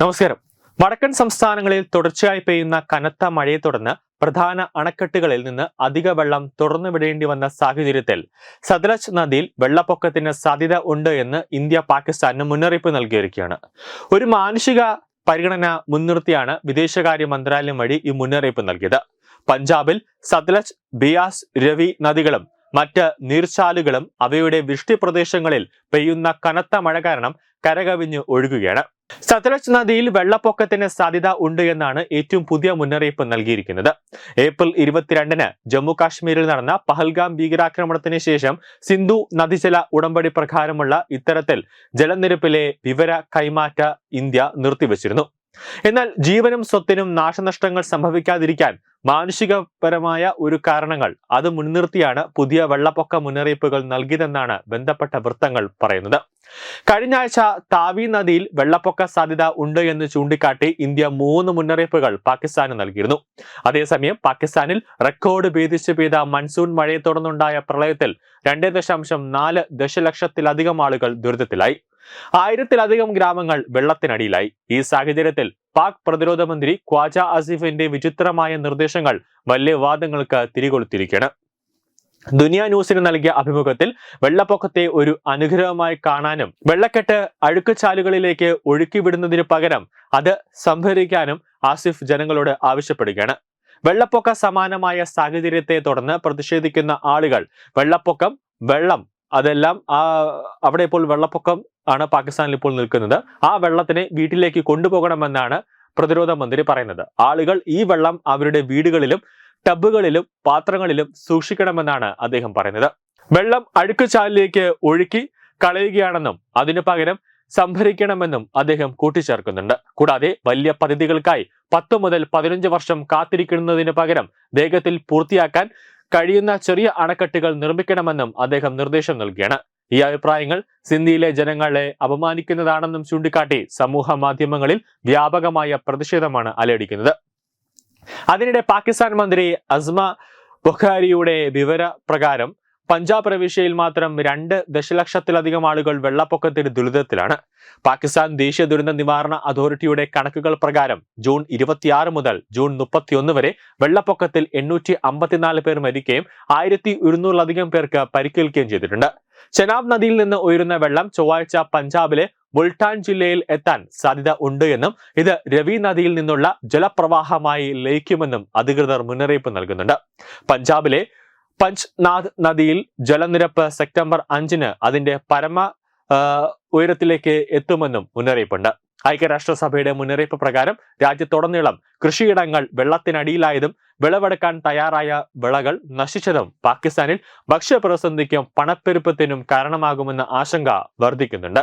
നമസ്കാരം. വടക്കൻ സംസ്ഥാനങ്ങളിൽ തുടർച്ചയായി പെയ്യുന്ന കനത്ത മഴയെ തുടർന്ന് പ്രധാന അണക്കെട്ടുകളിൽ നിന്ന് അധിക വെള്ളം തുറന്നു വിടേണ്ടി വന്ന സാഹചര്യത്തിൽ സത്ലജ് നദിയിൽ വെള്ളപ്പൊക്കത്തിന് സാധ്യത ഉണ്ട് എന്ന് ഇന്ത്യ പാകിസ്ഥാന് മുന്നറിയിപ്പ് നൽകിയിരിക്കുകയാണ്. ഒരു മാനുഷിക പരിഗണന മുൻനിർത്തിയാണ് വിദേശകാര്യ മന്ത്രാലയം വഴി ഈ മുന്നറിയിപ്പ് നൽകിയത്. പഞ്ചാബിൽ സത്ലജ് ബിയാസ് രവി നദികളും മറ്റ് നീർച്ചാലുകളും അവയുടെ വൃഷ്ടി പ്രദേശങ്ങളിൽ പെയ്യുന്ന കനത്ത മഴ കാരണം കരകവിഞ്ഞ് ഒഴുകുകയാണ്. സത്ലജ് നദിയിൽ വെള്ളപ്പൊക്കത്തിന് സാധ്യത ഉണ്ട് എന്നാണ് ഏറ്റവും പുതിയ മുന്നറിയിപ്പ് നൽകിയിരിക്കുന്നത്. ഏപ്രിൽ ഇരുപത്തിരണ്ടിന് ജമ്മു കാശ്മീരിൽ നടന്ന പഹൽഗാം ഭീകരാക്രമണത്തിന് ശേഷം സിന്ധു നദീജല ഉടമ്പടി പ്രകാരമുള്ള ഇത്തരത്തിൽ ജലനിരപ്പിലെ വിവര കൈമാറ്റ ഇന്ത്യ നിർത്തിവച്ചിരുന്നു. എന്നാൽ ജീവനും സ്വത്തിനും നാശനഷ്ടങ്ങൾ സംഭവിക്കാതിരിക്കാൻ മാനുഷികപരമായ ഒരു കാരണങ്ങൾ അത് മുൻനിർത്തിയാണ് പുതിയ വെള്ളപ്പൊക്ക മുന്നറിയിപ്പുകൾ നൽകിയതെന്നാണ് ബന്ധപ്പെട്ട വൃത്തങ്ങൾ പറയുന്നത്. കഴിഞ്ഞ ആഴ്ച താവി നദിയിൽ വെള്ളപ്പൊക്ക സാധ്യത ഉണ്ട് എന്ന് ചൂണ്ടിക്കാട്ടി ഇന്ത്യ മൂന്ന് മുന്നറിയിപ്പുകൾ പാകിസ്ഥാന് നൽകിയിരുന്നു. അതേസമയം പാകിസ്ഥാനിൽ റെക്കോർഡ് ഭേദിച്ചു പെയ്ത മൺസൂൺ മഴയെ തുടർന്നുണ്ടായ പ്രളയത്തിൽ രണ്ട് ദശാംശം നാല് ദശലക്ഷത്തിലധികം ആളുകൾ ദുരിതത്തിലായി. ആയിരത്തിലധികം ഗ്രാമങ്ങൾ വെള്ളത്തിനടിയിലായി. ഈ സാഹചര്യത്തിൽ പാക് പ്രതിരോധ മന്ത്രി ഖ്വാജ ആസിഫിന്റെ വിചിത്രമായ നിർദ്ദേശങ്ങൾ വലിയ വാദങ്ങൾക്ക് തിരികൊളുത്തിരിക്കുകയാണ് ദുനിയ ന്യൂസിന് നൽകിയ അഭിമുഖത്തിൽ വെള്ളപ്പൊക്കത്തെ ഒരു അനുഗ്രഹമായി കാണാനും വെള്ളക്കെട്ട് അഴുക്കുചാലുകളിലേക്ക് ഒഴുക്കിവിടുന്നതിന് പകരം അത് സംഭരിക്കാനും ആസിഫ് ജനങ്ങളോട് ആവശ്യപ്പെടുകയാണ്. വെള്ളപ്പൊക്ക സമാനമായ സാഹചര്യത്തെ തുടർന്ന് പ്രതിഷേധിക്കുന്ന ആളുകൾ വെള്ളപ്പൊക്കം വെള്ളം അതെല്ലാം ആ അവിടെ ഇപ്പോൾ വെള്ളപ്പൊക്കം ആണ് പാകിസ്ഥാനിൽ ഇപ്പോൾ നിൽക്കുന്നത്. ആ വെള്ളത്തിനെ വീട്ടിലേക്ക് കൊണ്ടുപോകണമെന്നാണ് പ്രതിരോധ മന്ത്രി പറയുന്നത്. ആളുകൾ ഈ വെള്ളം അവരുടെ വീടുകളിലും ടബുകളിലും പാത്രങ്ങളിലും സൂക്ഷിക്കണമെന്നാണ് അദ്ദേഹം പറയുന്നത്. വെള്ളം അഴുക്കുചാലിലേക്ക് ഒഴുക്കി കളയുകയാണെന്നും അതിനു പകരം സംഭരിക്കണമെന്നും അദ്ദേഹം കൂട്ടിച്ചേർക്കുന്നുണ്ട്. കൂടാതെ വലിയ പദ്ധതികൾക്കായി പത്ത് മുതൽ പതിനഞ്ച് വർഷം കാത്തിരിക്കുന്നതിന് പകരം വേഗത്തിൽ പൂർത്തിയാക്കാൻ കഴിയുന്ന ചെറിയ അണക്കെട്ടുകൾ നിർമ്മിക്കണമെന്നും അദ്ദേഹം നിർദ്ദേശം നൽകിയാണ്. ഈ അഭിപ്രായങ്ങൾ സിന്ധിയിലെ ജനങ്ങളെ അപമാനിക്കുന്നതാണെന്നും ചൂണ്ടിക്കാട്ടി സമൂഹ മാധ്യമങ്ങളിൽ വ്യാപകമായ പ്രതിഷേധമാണ് അലയടിക്കുന്നത്. അതിനിടെ പാകിസ്ഥാൻ മന്ത്രി അസ്മ ബുഖാരിയുടെ വിവര പ്രകാരം പഞ്ചാബ് പ്രവിശ്യയിൽ മാത്രം രണ്ട് ദശലക്ഷത്തിലധികം ആളുകൾ വെള്ളപ്പൊക്കത്തിന് ദുരിതത്തിലാണ്. പാകിസ്ഥാൻ ദേശീയ ദുരന്ത നിവാരണ അതോറിറ്റിയുടെ കണക്കുകൾ പ്രകാരം ജൂൺ ഇരുപത്തിയാറ് മുതൽ ജൂൺ മുപ്പത്തിയൊന്ന് വരെ വെള്ളപ്പൊക്കത്തിൽ എണ്ണൂറ്റി അമ്പത്തിനാല് പേർ മരിക്കുകയും ആയിരത്തി ഒരുന്നൂറിലധികം പേർക്ക് പരിക്കേൽക്കുകയും ചെയ്തിട്ടുണ്ട്. ചെനാബ് നദിയിൽ നിന്ന് ഉയരുന്ന വെള്ളം ചൊവ്വാഴ്ച പഞ്ചാബിലെ മുൾട്ടാൻ ജില്ലയിൽ എത്താൻ സാധ്യത ഉണ്ട് എന്നും ഇത് രവി നദിയിൽ നിന്നുള്ള ജലപ്രവാഹമായി ലയിക്കുമെന്നും അധികൃതർ മുന്നറിയിപ്പ് നൽകുന്നുണ്ട്. പഞ്ചാബിലെ പഞ്ച്നാഥ് നദിയിൽ ജലനിരപ്പ് സെപ്റ്റംബർ അഞ്ചിന് അതിന്റെ പരമ ഉയരത്തിലേക്ക് എത്തുമെന്നും മുന്നറിയിപ്പുണ്ട്. ഐക്യരാഷ്ട്രസഭയുടെ മുന്നറിയിപ്പ് പ്രകാരം രാജ്യത്തുടനീളം കൃഷിയിടങ്ങൾ വെള്ളത്തിനടിയിലായതും വിളവെടുക്കാൻ തയ്യാറായ വിളകൾ നശിച്ചതും പാകിസ്ഥാനിൽ ഭക്ഷ്യപ്രതിസന്ധിക്കും പണപ്പെരുപ്പത്തിനും കാരണമാകുമെന്ന ആശങ്ക വർദ്ധിക്കുന്നുണ്ട്.